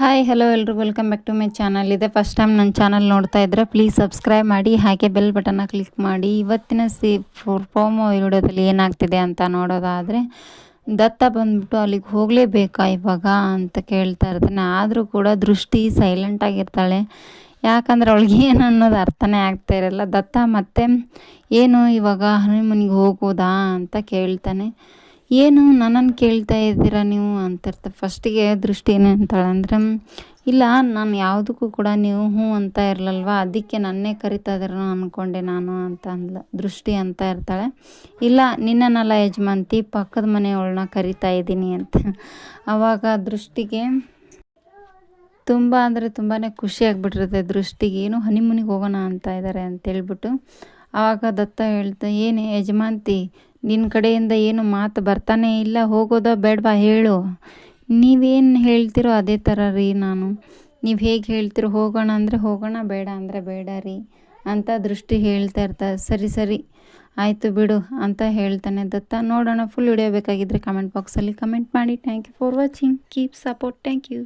Hi hello ಎಲ್ರಿಗೂ welcome back to my channel ಇದೆ first time ನನ್ನ ಚಾನಲ್ ನೋಡ್ತಾ ಇದ್ದರೆ ಪ್ಲೀಸ್ ಸಬ್ಸ್ಕ್ರೈಬ್ ಮಾಡಿ, ಹಾಗೆ ಬೆಲ್ ಬಟನ್ನ ಕ್ಲಿಕ್ ಮಾಡಿ. ಇವತ್ತಿನ ಸಿ ಪ್ರೋಮೋ ವಿಡಿಯೋದಲ್ಲಿ ಏನಾಗ್ತಿದೆ ಅಂತ ನೋಡೋದಾದರೆ, ದತ್ತ ಬಂದ್ಬಿಟ್ಟು ಅಲ್ಲಿಗೆ ಹೋಗಲೇಬೇಕಾ ಇವಾಗ ಅಂತ ಕೇಳ್ತಾ ಇರ್ತಾನೆ. ಆದರೂ ಕೂಡ ದೃಷ್ಟಿ ಸೈಲೆಂಟ್ ಆಗಿರ್ತಾಳೆ. ಯಾಕಂದ್ರೆ ಅವಳಿಗೆ ಏನು ಅನ್ನೋದು ಅರ್ಥನೇ ಆಗ್ತಾ ಇರಲ್ಲ. ದತ್ತ ಮತ್ತೆ, ಏನು ಇವಾಗ ಹನುಮನಿಗೆ ಹೋಗೋದಾ? ಅಂತ ಕೇಳ್ತಾನೆ. ಏನು ನನ್ನನ್ನು ಕೇಳ್ತಾ ಇದ್ದೀರಾ ನೀವು ಅಂತಿರ್ತಾರೆ ಫಸ್ಟಿಗೆ ದೃಷ್ಟಿ ಏನು ಅಂತಾಳೆ ಅಂದರೆ ಇಲ್ಲ, ನಾನು ಯಾವುದಕ್ಕೂ ಕೂಡ ನೀವು ಹ್ಞೂ ಅಂತ ಇರಲಲ್ವ? ಅದಕ್ಕೆ ನನ್ನೇ ಕರಿತಾ ಇದ್ದೀರ ಅಂದ್ಕೊಂಡೆ ನಾನು ಅಂತ ಅಂದ್ಲ ದೃಷ್ಟಿ ಅಂತ ಇರ್ತಾಳೆ. ಇಲ್ಲ ನಿನ್ನನ್ನೆಲ್ಲ ಯಜಮಾನ್ತಿ, ಪಕ್ಕದ ಮನೆಯವಳನ್ನ ಕರಿತಾ ಇದ್ದೀನಿ ಅಂತ. ಆವಾಗ ದೃಷ್ಟಿಗೆ ತುಂಬ ಅಂದರೆ ತುಂಬಾ ಖುಷಿ ಆಗಿಬಿಟ್ಟಿರುತ್ತೆ. ದೃಷ್ಟಿಗೆ ಏನು, ಹನಿಮುನಿಗೆ ಹೋಗೋಣ ಅಂತ ಇದ್ದಾರೆ ಅಂತೇಳ್ಬಿಟ್ಟು ಆವಾಗ ದತ್ತ ಹೇಳ್ತಾ ಏನು, ಯಜಮಾನ್ತಿ ನಿನ್ನ ಕಡೆಯಿಂದ ಏನು ಮಾತು ಬರ್ತಾನೆ ಇಲ್ಲ, ಹೋಗೋದೋ ಬೇಡವಾ ಹೇಳು. ನೀವೇನು ಹೇಳ್ತಿರೋ ಅದೇ ಥರ ರೀ ನಾನು. ನೀವು ಹೇಗೆ ಹೇಳ್ತಿರೋ ಹೋಗೋಣ ಅಂದರೆ ಹೋಗೋಣ, ಬೇಡ ಅಂದರೆ ಬೇಡ ರೀ ಅಂತ ದೃಷ್ಟಿ ಹೇಳ್ತಾ ಇರ್ತಾರೆ ಸರಿ ಸರಿ, ಆಯಿತು ಬಿಡು ಅಂತ ಹೇಳ್ತಾನೆ ದತ್ತ. ನೋಡೋಣ ಫುಲ್ ವಿಡಿಯೋ ಬೇಕಾಗಿದ್ದರೆ ಕಮೆಂಟ್ ಬಾಕ್ಸಲ್ಲಿ ಕಮೆಂಟ್ ಮಾಡಿ. Thank you for watching keep support thank you